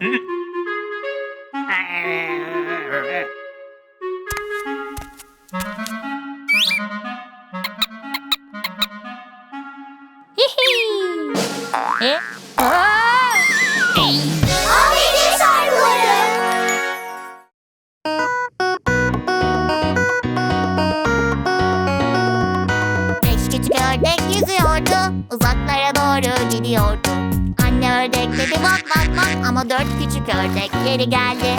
Beş küçük ördek yüzüyordu, uzaklara doğru gidiyordu. Anne ördek dedi bak bak bak ama dört küçük ördek geri geldi.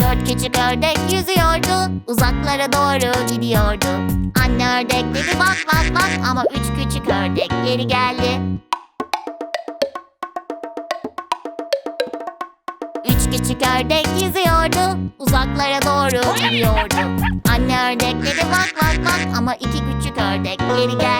Dört küçük ördek yüzüyordu, uzaklara doğru gidiyordu. Anne ördek dedi bak bak bak ama üç küçük ördek geri geldi. Üç küçük ördek yüzüyordu, uzaklara doğru gidiyordu. Anne ördek dedi bak bak bak ama iki küçük ördek geri geldi.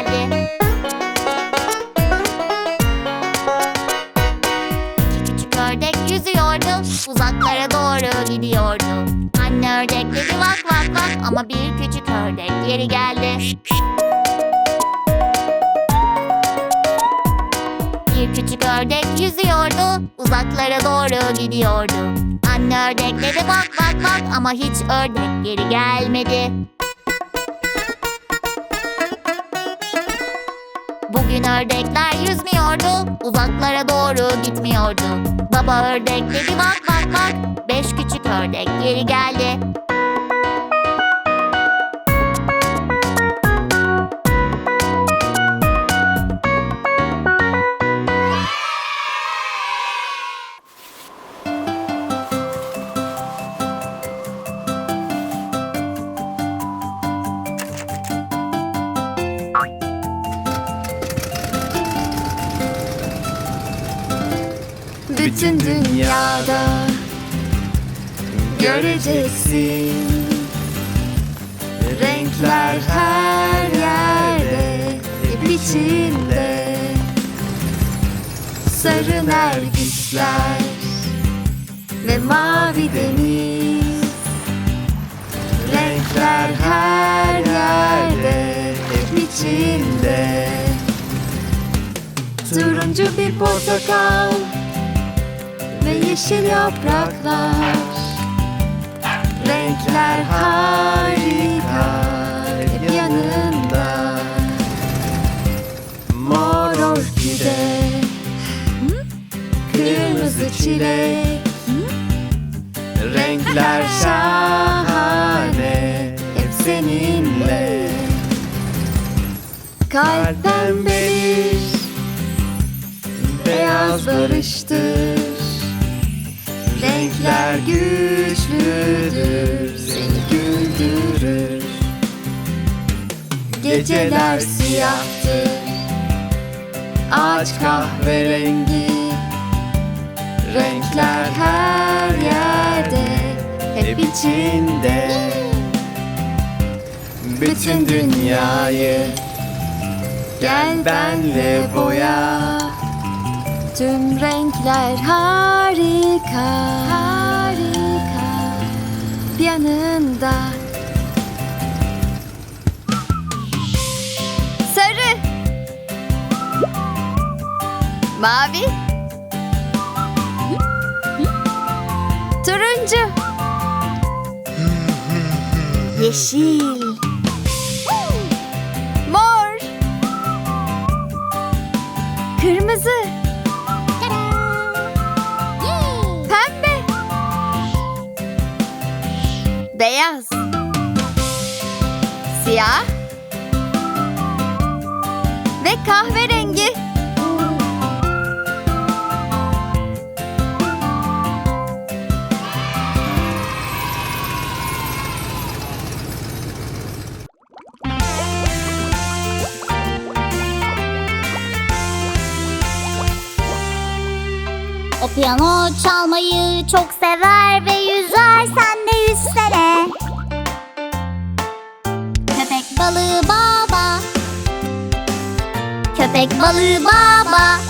Bir küçük ördek geri geldi. Bir küçük ördek yüzüyordu, uzaklara doğru gidiyordu. Anne ördek dedi bak bak bak ama hiç ördek geri gelmedi. Bugün ördekler yüzmüyordu, uzaklara doğru gitmiyordu. Baba ördek dedi bak bak bak, beş küçük ördek geri geldi. Bütün dünyada göreceksin. Renkler her yerde hep içinde. Sarı nergisler ve mavi deniz. Renkler her yerde hep içinde. Turuncu bir portakal yeşil yapraklar Renkler harika hep yanında. Mor orkide Kırmızı çilek Renkler şahane hep seninle. Kalp pembedir Beyaz barıştır Renkler güçlüdür Seni güldürür. Geceler siyahtır Ağaç kahverengi. Renkler her yerde Hep içinde. Bütün dünyayı Gel benle boya. Tüm renkler Harika Yanında. Sarı. Mavi. Turuncu. Yeşil. Mor. Kırmızı Beyaz. Siyah. Ve kahverengi. O piyano çalmayı çok sever ve köpek balığı baba.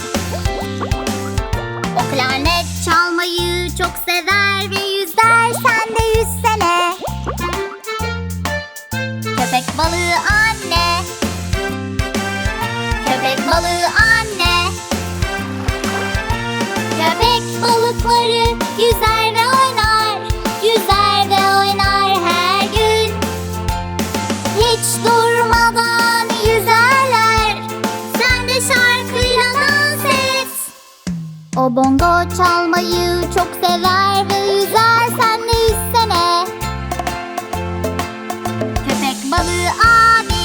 O klarnet çalmayı çok sever ve yüzer sen de yüzsene. Köpek balığı anne. Köpek balığı anne. Köpek balıkları yüzer. O bongo çalmayı çok sever ve yüzer sen de yüzsene. Köpek balığı abi,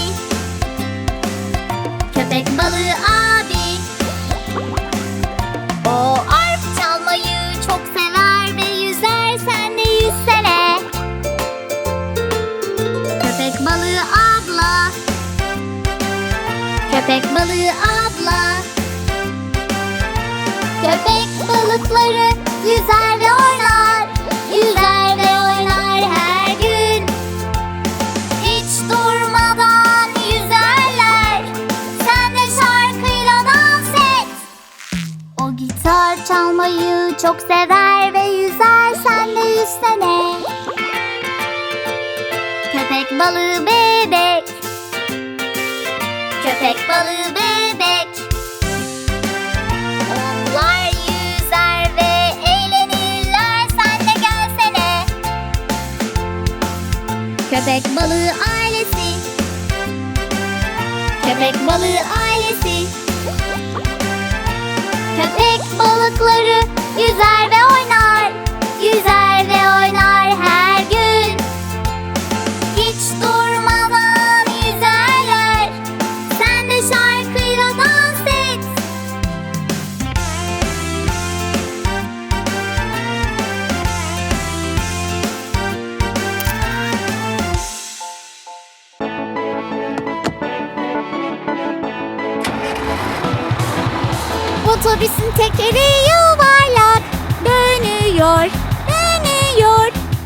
köpek balığı abi. O arp çalmayı çok sever ve yüzer sen de yüzsene. Köpek balığı abla, köpek balığı abla. Köpek balıkları yüzer ve oynar, yüzer ve oynar her gün. Hiç durmadan yüzerler, sen de şarkıyla dans et. O gitar çalmayı çok sever ve yüzer sen de yüzsene. Köpek balığı bebek, köpek balığı bebek. Köpek balığı ailesi. Köpek balığı ailesi. Köpek balıkları yüzer ve oynar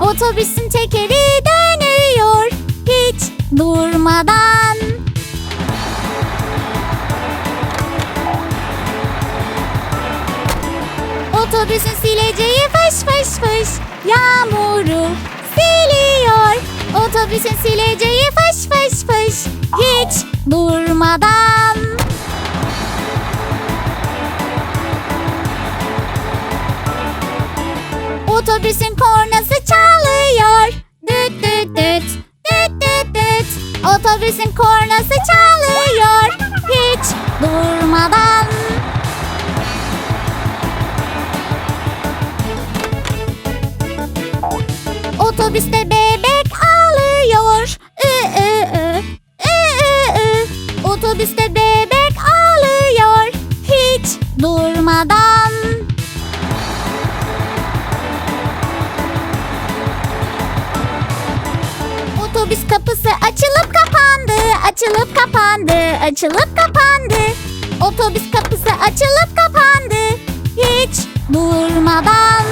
Otobüsün tekeri dönüyor hiç durmadan. Otobüsün sileceği fış fış fış yağmuru siliyor. Otobüsün sileceği fış fış fış hiç durmadan. Otobüsün kornası Otobüsün kornası çalıyor. Hiç durmadan. Otobüste bebek ağlıyor. Ü, ü, ü. Ü, ü, ü. Otobüste bebek ağlıyor. Hiç durmadan. Otobüs kapısı açılıp kapandı, açılıp kapandı, açılıp kapandı. Otobüs kapısı açılıp kapandı, hiç durmadan.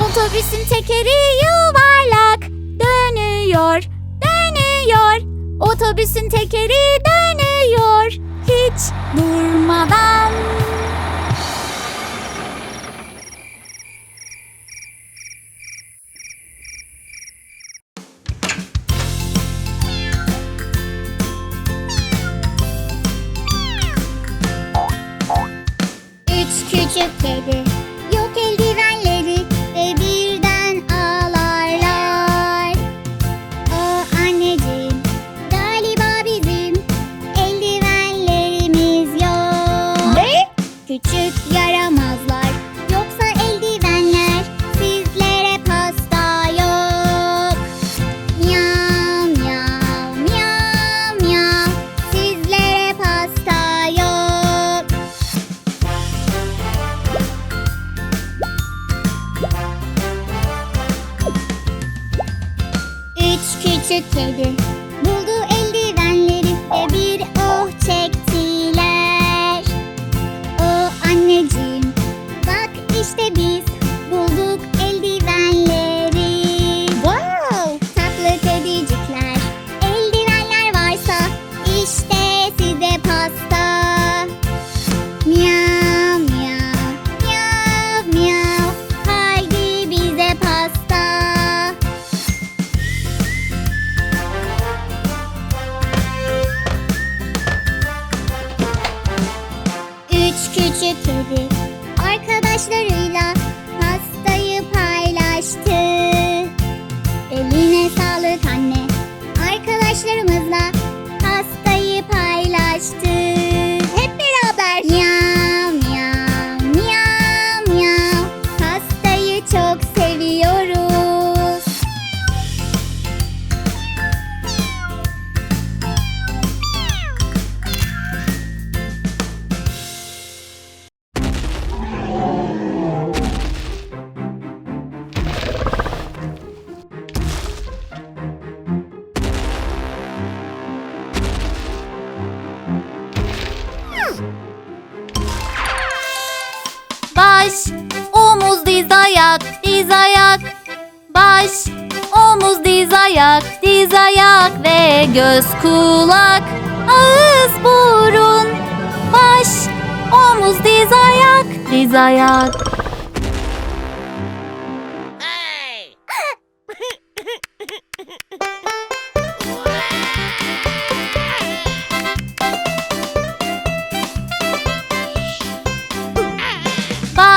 Otobüsün tekeri yuvarlak dönüyor, dönüyor. Otobüsün tekeri dönüyor, hiç durmadan. Üç küçük kedi buldu eldivenleri ve bir Baş, omuz, diz, ayak, diz, ayak. Baş, omuz, diz, ayak, diz, ayak ve göz, kulak, ağız, burun. Baş, omuz, diz, ayak, diz, ayak.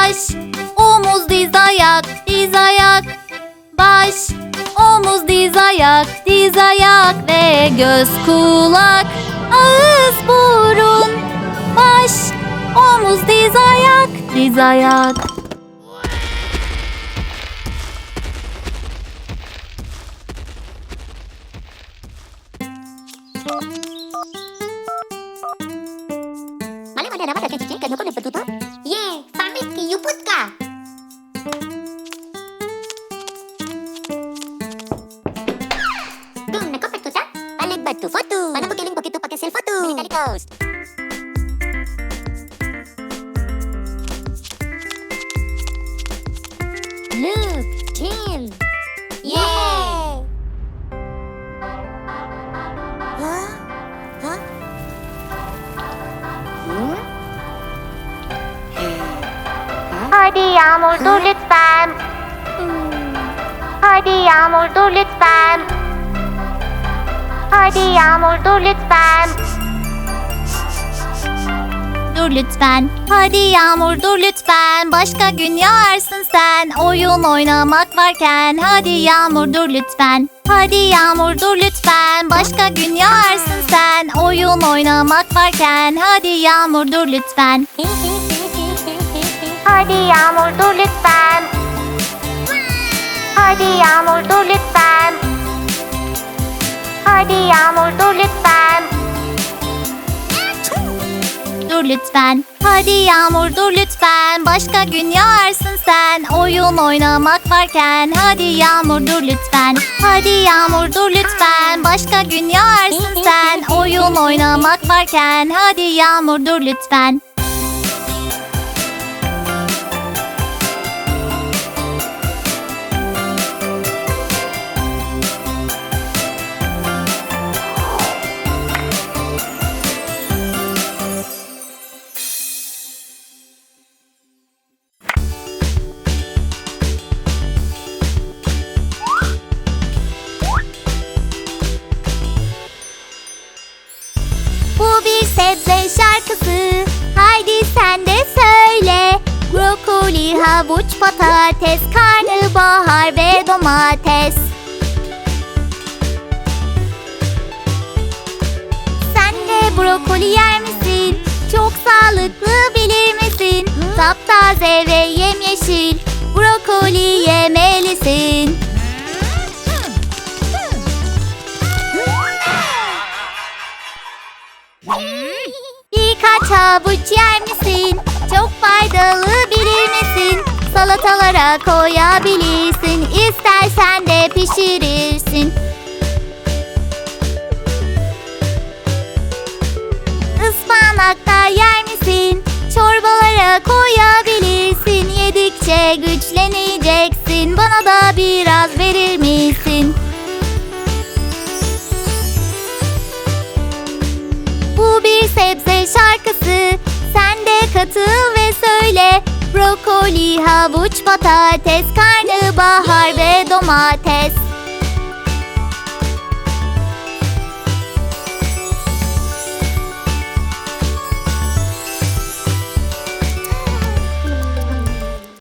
Baş, omuz, diz, ayak, diz, ayak. Baş, omuz, diz, ayak, diz, ayak ve göz, kulak, ağız, burun. Baş, omuz, diz, ayak, diz, ayak. Mana mana nama tak Ютубка. Hadi Yağmur dur lütfen. Hadi Yağmur dur lütfen. Hadi Yağmur dur lütfen. Dur lütfen. Hadi Yağmur dur lütfen. Başka gün yağarsın sen. Oyun oynamak varken. Hadi Yağmur dur lütfen. Hadi Yağmur dur lütfen. Başka gün yağarsın sen. Oyun oynamak varken. Hadi Yağmur dur lütfen. Hadi Yağmur dur lütfen. Hadi Yağmur dur lütfen. Hadi Yağmur dur lütfen. Dur lütfen. Hadi Yağmur dur lütfen. Başka gün yağarsın sen. Oyun oynamak varken. Hadi Yağmur dur lütfen. Hadi Yağmur dur lütfen. Başka gün yağarsın sen. Oyun oynamak varken. Hadi Yağmur dur lütfen. Brokoli, havuç, patates Karnabahar ve domates Sen de brokoli yer misin? Çok sağlıklı bilir misin? Taptaze ve yemyeşil Brokoli yemelisin Birkaç havuç yer misin? Salatalara koyabilirsin. İstersen de pişirirsin. Ispanak da yer misin? Çorbalara koyabilirsin. Yedikçe güçleneceksin. Bana da biraz verir misin? Bu bir sebze şarkısı. Sen de katıl Brokoli, havuç, patates Karnabahar ve domates